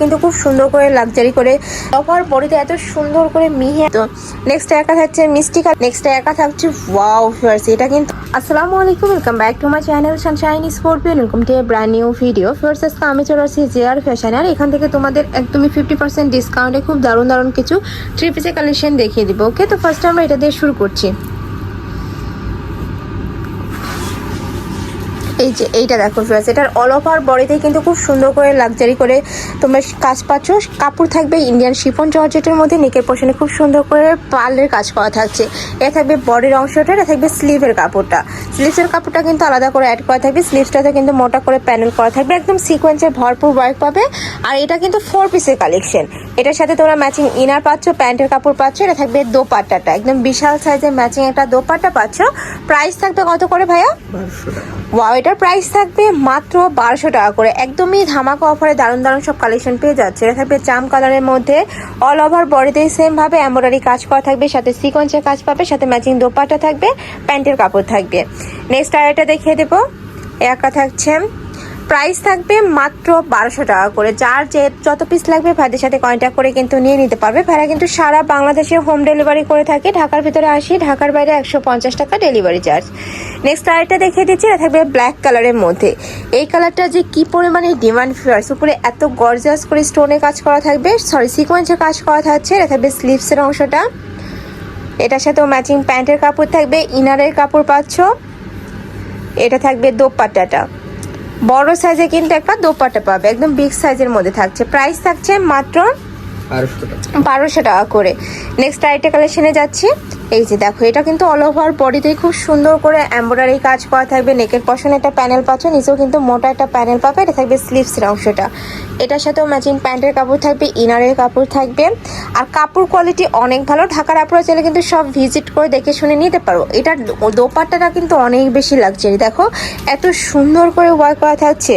কিন্তু খুব সুন্দর করে লাক্সারি করে অফার বডিতে এত সুন্দর করে মিহে তো নেক্সট একা থাকছে মিষ্টি নেক্সট একা থাকছে ওয়াও ফিয়ার্স এটা কিন্তু আসসালামু আলাইকুম welcome back to my channel sunshine Scorpio welcome to a brand new video fierce আজকে আমি চলে আসছি জেআর ফ্যাশন আর এখান থেকে তোমাদের একদমই ফিফটি পার্সেন্ট ডিসকাউন্টে খুব দারুণ দারুণ কিছু থ্রি পিসের কালেকশন দেখিয়ে দিব। ওকে তো ফার্স্ট আমরা এটা দিয়ে শুরু করছি। এই যে, এইটা দেখো ফ্রেন্ডস এটার অল অফ ওভার বডিতে কিন্তু খুব সুন্দর করে লাক্সারি করে তোমরা কাজ পাচ্ছ। কাপড় থাকবে ইন্ডিয়ান শিফন জর্জেটের মধ্যে নেকের পোশনে খুব সুন্দর করে পার্লের কাজ করা থাকছে। এটা থাকবে বডির অংশটা, এটা থাকবে স্লিভের কাপড়টা। স্লিভসের কাপড়টা কিন্তু আলাদা করে অ্যাড করা থাকবে। স্লিভসটাতে কিন্তু মোটা করে প্যানেল করা থাকবে। একদম সিকোয়েন্সের ভরপুর ওয়ার্ক পাবে। আর এটা কিন্তু ফোর পিসের কালেকশন এটার সাথে তোমরা ম্যাচিং ইনার পাচ্ছ প্যান্টের কাপড় পাচ্ছ, এটা থাকবে দোপাট্টাটা। একদম বিশাল সাইজের ম্যাচিং একটা দোপাট্টা পাচ্ছ। প্রাইস থাকবে কত করে ভাইয়া? ওয়াও এটার প্রাইস থাকবে মাত্র বারোশো টাকা করে। একদমই ধামাকা অফারে দারুণ দারুণ সব কালেকশন পেয়ে যাচ্ছে। এটা থাকবে চাম কালারের মধ্যে। অল ওভার বডিতে সেমভাবে এমব্রয়ডারি কাজ করা থাকবে, সাথে সিকোয়েন্সের কাজ পাবে, সাথে ম্যাচিং দোপাটা থাকবে, প্যান্টের কাপড় থাকবে। নেক্সট আর এটা দেখিয়ে দেবো। একা থাকছে প্রাইস থাকবে মাত্র বারোশো টাকা করে। যার যে যত পিস লাগবে ভাইদের সাথে কন্ট্যাক্ট করে কিন্তু নিয়ে নিতে পারবে। ভাইরা কিন্তু সারা বাংলাদেশে হোম ডেলিভারি করে থাকে। ঢাকার ভিতরে আসি, ঢাকার বাইরে একশো পঞ্চাশ টাকা ডেলিভারি চার্জ নেক্সট আরেকটা দেখিয়ে দিচ্ছি, এটা থাকবে ব্ল্যাক কালারের মধ্যে। এই কালারটা যে কি পরিমাণে ডিমান্ড ফিয়ার্স উপরে এত গর্জাস করে স্টোনে কাজ করা থাকবে সরি সিকোয়েন্সে কাজ করা থাকছে, এটা থাকবে স্লিভসের অংশটা। এটার সাথেও ম্যাচিং প্যান্টের কাপড় থাকবে ইনারের কাপড় পাচ্ছ। এটা থাকবে দোপাট্টাটা। বড় সাইজে কিন্তু একটা দোপাট্টা পাবে একদম বিগ সাইজের মধ্যে থাকছে। প্রাইস থাকছে মাত্র বারোশো টাকা। করে। নেক্সট আরেকটা কালেকশনে যাচ্ছি। এই যে দেখো, এটা কিন্তু অল ওভার বডিতেই খুব সুন্দর করে এমব্রয়ডারি কাজ করা থাকবে নেকের পশনে একটা প্যানেল পাচ্ছ, নিচেও কিন্তু মোটা একটা প্যানেল পাবে, এটা থাকবে স্লিভসের অংশটা। এটার সাথেও ম্যাচিং প্যান্টের কাপড় থাকবে ইনারের কাপড় থাকবে। আর কাপড় কোয়ালিটি অনেক ভালো, ঢাকার আপনারা চাইলে কিন্তু সব ভিজিট করে দেখে শুনে নিতে পারো। এটার দোপাট্টাটা কিন্তু অনেক বেশি লাগছে দেখো, এত সুন্দর করে ওয়ার্ক করা থাকছে।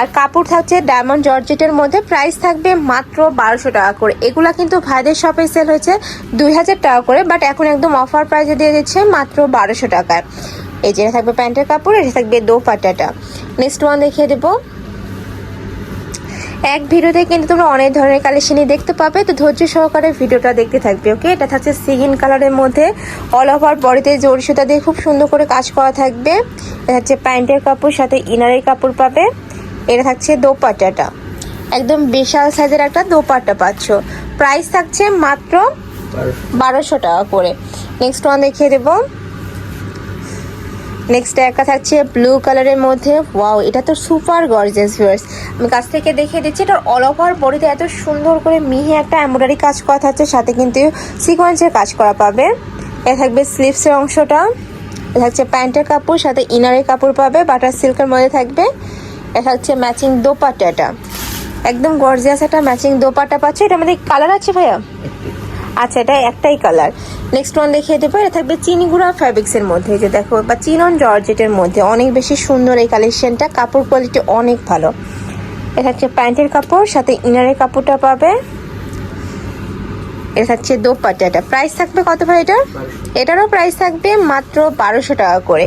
আর কাপড় থাকছে ডায়মন্ড জর্জেটের মধ্যে প্রাইস থাকবে মাত্র বারোশো টাকা করে। এগুলা কিন্তু ভাইদের শপে সেল হয়েছে দুই হাজার টাকা করে বাট এখন একদম অফার প্রাইসে দিয়ে দিচ্ছে মাত্র বারোশো টাকায়। এই যেটা থাকবে প্যান্টের কাপড়, এটা থাকবে দোপাট্টাটা। নেক্সট ওয়ান দেখিয়ে দেবো। এক ভিডিওতে কিন্তু তোমরা অনেক ধরনের কালেকশনই দেখতে পাবে, তো ধৈর্য সহকারে ভিডিওটা দেখতে থাকবে ওকে এটা থাকছে সিগিন কালারের মধ্যে। অল ওভার বডিতে জড়ি সুতা দিয়ে খুব সুন্দর করে কাজ করা থাকবে। এটা হচ্ছে প্যান্টের কাপড়, সাথে ইনারের কাপড় পাবে। এটা থাকছে দোপাট্টাটা। একদম বিশাল সাইজের একটা দোপাট্টা পাচ্ছ। প্রাইস থাকছে মাত্র বারোশো টাকা করে। নেক্সট ওয়ান দেখিয়ে দেবো। নেক্সট একটা থাকছে ব্লু কালারের মধ্যে। ওয়াও এটা তো সুপার গর্জিয়াস ভিউয়ার্স আমি কাছ থেকে দেখিয়ে দিচ্ছি এটার অল ওভার বডিতে এত সুন্দর করে মিহি একটা এমব্রয়ডারি কাজ করা থাকছে, সাথে কিন্তু সিকোয়েন্সের কাজ করা পাবে। এ থাকবে স্লিভসের অংশটা। এ থাকছে প্যান্টের কাপড়, সাথে ইনারের কাপড় পাবে বাটার সিল্কের মধ্যে থাকবে। এ থাকছে ম্যাচিং দোপাট্টাটা। একদম গর্জিয়াস একটা ম্যাচিং দোপাট্টা পাচ্ছে, এটা আমাদের কালার আছে ভাইয়া? আচ্ছা এটা একটাই কালার নেক্সট ওয়ান দেখে দেবো, এটা থাকবে চিনি চিনিগুড়া ফ্যাব্রিক্সের মধ্যে। যে দেখো, বা চিনন জর্জেটের মধ্যে। অনেক বেশি সুন্দর এই কালেকশনটা কাপড় কোয়ালিটি অনেক ভালো। এটা হচ্ছে প্যান্টের কাপড়, সাথে ইনারের কাপড়টা পাবে। এটা হচ্ছে দোপাট্টাটা। প্রাইস থাকবে কত ভাই এটা এটারও প্রাইস থাকবে মাত্র বারোশো টাকা করে।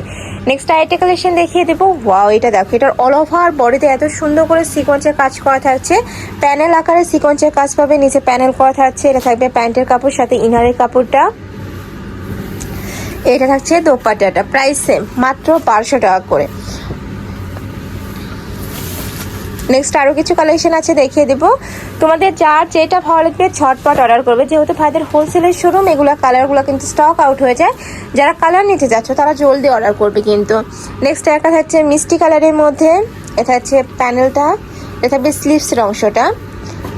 নেক্সট আইটা কালেকশন দেখিয়ে দেবো। ওয়াও এটা দেখো, এটার অল ওভার বডিতে এত সুন্দর করে সিকোয়েন্সের কাজ করা থাকছে। প্যানেল আকারে সিকোয়েন্সের কাজ পাবে, নিচে প্যানেল করা থাকছে। এটা থাকবে প্যান্টের কাপড়, সাথে ইনারের কাপড়টা। এটা থাকছে দোপাট্টাটা প্রাইস সেম মাত্র বারোশো টাকা করে। নেক্সট আরও কিছু কালেকশন আছে, দেখিয়ে দেবো। তোমাদের যার যেটা ভালো লাগবে, ঝটপট অর্ডার করবে। যেহেতু ভাইদের হোলসেলের শোরুম এগুলো কালারগুলো কিন্তু স্টক আউট হয়ে যায়। যারা কালার নিতে যাচ্ছ, তারা জলদি অর্ডার করবে কিন্তু। নেক্সট একটা থাকছে মিষ্টি কালারের মধ্যে। এটা হচ্ছে প্যানেলটা এটা থাকবে স্লিভসের অংশটা।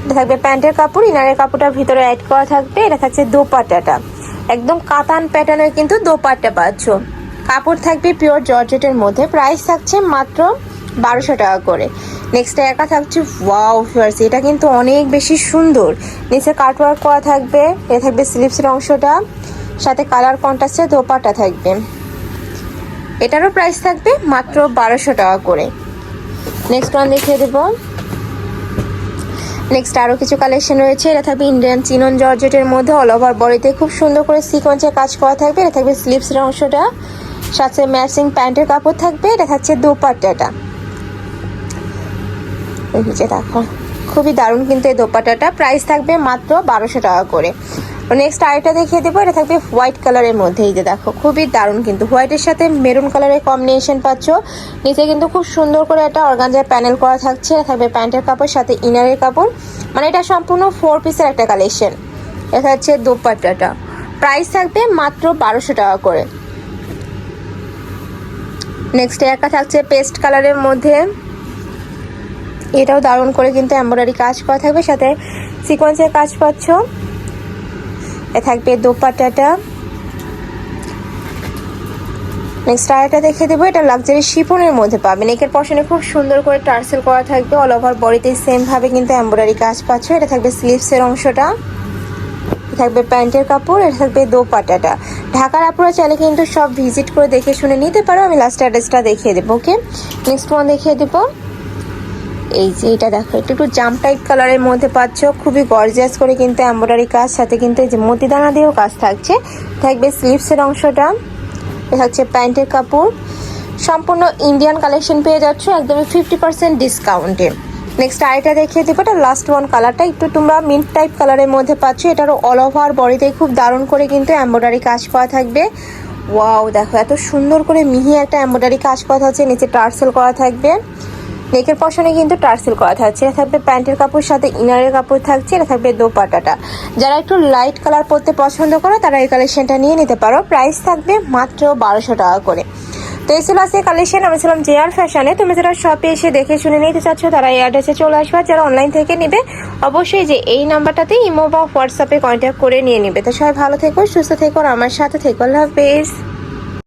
এটা থাকবে প্যান্টের কাপড়, ইনারের কাপড়টার ভিতরে অ্যাড করা থাকবে। এটা থাকছে দোপাট্টাটা। একদম কাতান প্যাটার্নের কিন্তু দোপাট্টা পাচ্ছ। কাপড় থাকবে পিওর জর্জেটের মধ্যে। প্রাইস থাকছে মাত্র বারোশো টাকা করে। নেক্সট একা থাকছে ওয়াও ফিয়ার্স এটা কিন্তু অনেক বেশি সুন্দর। নিচে কাটওয়ার্ক করা থাকবে, এ থাকবে স্লিপসের অংশটা, সাথে কালার কন্ট্রাস্টে দোপাটা থাকবে। এটারও প্রাইস থাকবে মাত্র বারোশো টাকা করে। নেক্সট ওয়ান দেখিয়ে দেবো। নেক্সট আরও কিছু কালেকশন রয়েছে, এটা থাকবে ইন্ডিয়ান চিনন জর্জেটের মধ্যে অল ওভার বডিতে খুব সুন্দর করে সিকোয়েন্সের কাজ করা থাকবে, এটা থাকবে স্লিপসের অংশটা, সাথে ম্যাচিং প্যান্টের কাপড় থাকবে, এটা থাকছে দোপাট্টাটা। এই যে দেখো, খুবই দারুণ কিন্তু এই দোপাটাটা প্রাইস থাকবে মাত্র বারোশো টাকা করে। নেক্সট আরেকটা দেখিয়ে দেবো, এটা থাকবে হোয়াইট কালারের মধ্যে। এই যে দেখো, খুবই দারুণ কিন্তু। হোয়াইটের সাথে মেরুন কালারের কম্বিনেশন পাচ্ছ। নিচে কিন্তু খুব সুন্দর করে একটা অর্গানজার প্যানেল করা থাকছে। থাকবে প্যান্টের কাপড়, সাথে ইনারের কাপড়। মানে এটা সম্পূর্ণ ফোর পিসের একটা কালেকশন এটা হচ্ছে দোপাট্টাটা। প্রাইস থাকবে মাত্র বারোশো টাকা করে। নেক্সট একটা থাকছে পেস্ট কালারের মধ্যে। এটাও দারুণ করে কিন্তু এমব্রয়ডারি কাজ করা থাকবে। সাথে সিকোয়েন্সের কাজ পাচ্ছ। এ থাকবে দোপাট্টাটা। নেক্সট আরেকটা দেখে দেবো। এটা লাক্সারি শিফনের মধ্যে পাবেন একের পশনে খুব সুন্দর করে টার্সেল করা থাকবে। অল ওভার বডিতে সেম ভাবে কিন্তু এমব্রয়ডারি কাজ পাচ্ছ। এটা থাকবে স্লিভসের অংশটা। থাকবে প্যান্টের কাপড়। এটা থাকবে দোপাট্টাটা। ঢাকার আপুরা চাইলে কিন্তু সব ভিজিট করে দেখে শুনে নিতে পারো। আমি লাস্ট অ্যাড্রেসটা দেখিয়ে দেবো ওকে নেক্সট ওয়ান দেখিয়ে দেবো। এই যে এটা দেখো একটু একটু জাম টাইপ কালারের মধ্যে পাচ্ছ। খুবই গর্জিয়াস করে কিন্তু এমব্রয়ডারি কাজ, সাথে কিন্তু এই যে মতিদানা দিয়েও কাজ থাকছে। থাকবে স্লিভসের অংশটা। হচ্ছে প্যান্টের কাপড়। সম্পূর্ণ ইন্ডিয়ান কালেকশন পেয়ে যাচ্ছ, একদমই ফিফটি পার্সেন্ট ডিসকাউন্টে নেক্সট আরেকটা দেখিয়ে দেবো, এটা লাস্ট ওয়ান কালারটা একটু তোমরা মিন্ট টাইপ কালারের মধ্যে পাচ্ছ, এটারও অল ওভার বডিতে খুব দারুণ করে কিন্তু এমব্রয়ডারি কাজ করা থাকবে। ওয়াও দেখো, এত সুন্দর করে মিহি একটা এমব্রয়ডারি কাজ করা থাকছে, নিচে টার্সেল করা থাকবে। নেকের পশনে কিন্তু টার্সেল করা থাকছে। এটা থাকবে প্যান্টের কাপড়, সাথে ইনারের কাপড় থাকছে, এটা থাকবে দোপাটাটা যারা একটু লাইট কালার পরতে পছন্দ করো, তারা এই কালেকশনটা নিয়ে নিতে পারো। প্রাইস থাকবে মাত্র বারোশো টাকা করে। তো এই ছিল আজকে কালেকশন আমি ছিলাম জে আর ফ্যাশনে তুমি যারা শপে এসে দেখে শুনে নিতে চাচ্ছ, তারা এই অ্যাড্রেসে চলে আসবে। যারা অনলাইন থেকে নেবে, অবশ্যই যে এই নাম্বারটাতে ইমো বা হোয়াটসঅ্যাপে কন্ট্যাক্ট করে নিয়ে নেবে। তো সবাই ভালো থেকো, সুস্থ থেকো আমার সাথে থেকো। আল্লাহ হাফেজ।